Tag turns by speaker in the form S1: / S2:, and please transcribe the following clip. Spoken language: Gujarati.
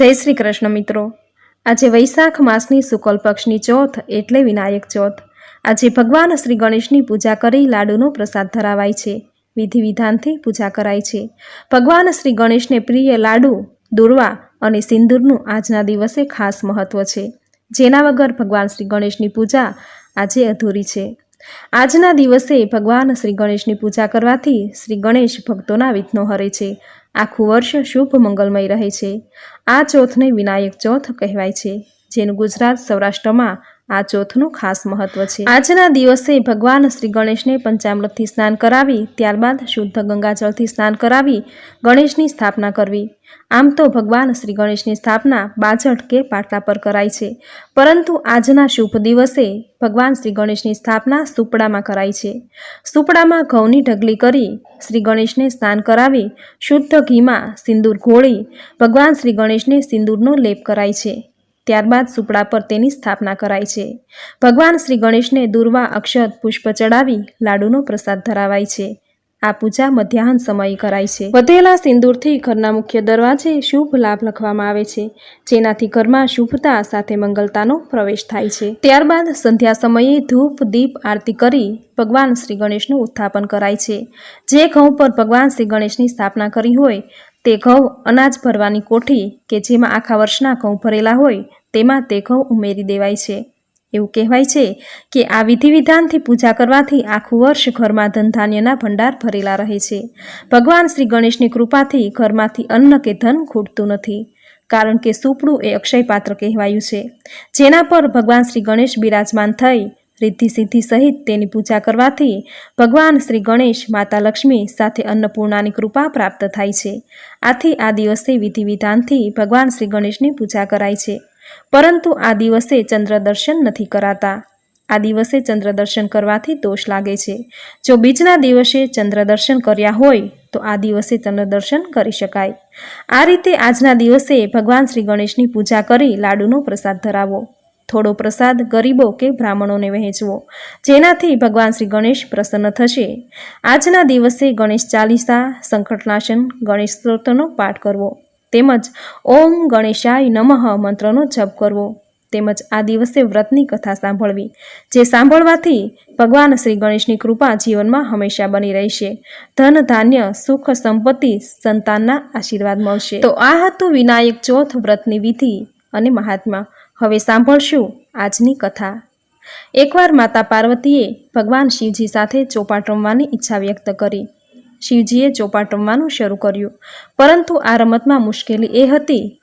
S1: જય શ્રી કૃષ્ણ મિત્રો. આજે વૈશાખ માસની શુકલ પક્ષની ચોથ એટલે વિનાયક ચોથ. આજે ભગવાન શ્રી ગણેશની પૂજા કરી લાડુનો પ્રસાદ ધરાવાય છે. વિધિ વિધાનથી પૂજા કરાય છે. ભગવાન શ્રી ગણેશને પ્રિય લાડુ, દુર્વા અને સિંદૂરનું આજના દિવસે ખાસ મહત્વ છે. જેના વગર ભગવાન શ્રી ગણેશની પૂજા આજે અધૂરી છે. આજના દિવસે ભગવાન શ્રી ગણેશની પૂજા કરવાથી શ્રી ગણેશ ભક્તોના વિઘ્નો હરે છે. આખું વર્ષ શુભ મંગલમય રહે છે. આ ચોથને વિનાયક ચોથ કહેવાય છે, જેનું ગુજરાત સૌરાષ્ટ્રમાં આ ચોથનું ખાસ મહત્વ છે. આજના દિવસે ભગવાન શ્રી ગણેશને પંચામૃતથી સ્નાન કરાવી, ત્યારબાદ શુદ્ધ ગંગાજળથી સ્નાન કરાવી, ગણેશની સ્થાપના કરવી. આમ તો ભગવાન શ્રી ગણેશની સ્થાપના બાજટ કે પાટલા પર કરાય છે. પરંતુ આજના શુભ દિવસે ભગવાન શ્રી ગણેશની સ્થાપના સુપડામાં કરાય છે. સુપડામાં ઘઉંની ઢગલી કરી શ્રી ગણેશને સ્નાન કરાવી, શુદ્ધ ઘીમાં સિંદૂર ઘોળી ભગવાન શ્રી ગણેશને સિંદૂરનો લેપ કરાય છે. ત્યારબાદ સુપડા પર તેની સ્થાપના કરાય છે. ભગવાન શ્રી ગણેશને દુર્વા અક્ષત પુષ્પ ચડાવી લાડુનો પ્રસાદ ધરાવાય છે. આ પૂજા મધ્યાહન સમયે કરાય છે. વધેલા સિંદૂરથી ઘરના મુખ્ય દરવાજે શુભ લાભ લખવામાં આવે છે. જેનાથી ઘરમાં શુભતા સાથે મંગલતાનો પ્રવેશ થાય છે. ત્યારબાદ સંધ્યા સમયે ધૂપ, દીપ, આરતી કરી ભગવાન શ્રી ગણેશનું ઉત્થાપન કરાય છે. જે ઘઉં પર ભગવાન શ્રી ગણેશની સ્થાપના કરી હોય, તે ઘઉં અનાજ ભરવાની કોઠી કે જેમાં આખા વર્ષના ઘઉં ભરેલા હોય તેમાં તે ઘઉં ઉમેરી દેવાય છે. એવું કહેવાય છે કે આ વિધિ વિધાનથી પૂજા કરવાથી આખું વર્ષ ઘરમાં ધનધાન્યના ભંડાર ભરેલા રહે છે. ભગવાન શ્રી ગણેશની કૃપાથી ઘરમાંથી અન્ન કે ધન ખૂટતું નથી. કારણ કે સુપડું એ અક્ષય પાત્ર કહેવાયું છે. જેના પર ભગવાન શ્રી ગણેશ બિરાજમાન થઈ રિદ્ધિ સિદ્ધિ સહિત તેની પૂજા કરવાથી ભગવાન શ્રી ગણેશ માતા લક્ષ્મી સાથે અન્નપૂર્ણાની કૃપા પ્રાપ્ત થાય છે. આથી આ દિવસે વિધિ વિધાનથી ભગવાન શ્રી ગણેશની પૂજા કરાય છે. પરંતુ આ દિવસે ચંદ્ર દર્શન નથી કરાતા. આ દિવસે ચંદ્ર દર્શન કરવાથી દોષ લાગે છે. જો બીજના દિવસે ચંદ્ર દર્શન કર્યા હોય, તો આ દિવસે ચંદ્ર દર્શન કરી શકાય. આ રીતે આજના દિવસે ભગવાન શ્રી ગણેશની પૂજા કરી લાડુનો પ્રસાદ ધરાવો. થોડો પ્રસાદ ગરીબો કે બ્રાહ્મણોને વહેંચવો, જેનાથી ભગવાન શ્રી ગણેશ પ્રસન્ન થશે. આજના દિવસે ગણેશ ચાલીસા, સંકટનાશન, ગણેશ સ્ત્રોતનો પાઠ કરવો. તેમજ ઓમ ગણેશાય નમઃ મંત્રનો જપ કરવો. તેમજ આ દિવસે વ્રતની કથા સાંભળવી, જે સાંભળવાથી ભગવાન શ્રી ગણેશની કૃપા જીવનમાં હંમેશા બની રહેશે. ધન, ધાન્ય, સુખ, સંપત્તિ, સંતાનના આશીર્વાદ મળશે. તો આ હતું વિનાયક ચોથ વ્રતની વિધિ અને મહાત્મા. હવે સાંભળશું આજની કથા. એકવાર માતા પાર્વતીએ ભગવાન શિવજી સાથે ચોપાટ રમવાની ઈચ્છા વ્યક્ત કરી. શિવજીએ ચોપાટ રમવાનું શરૂ કર્યું. પરંતુ આ રમતમાં મુશ્કેલી એ હતી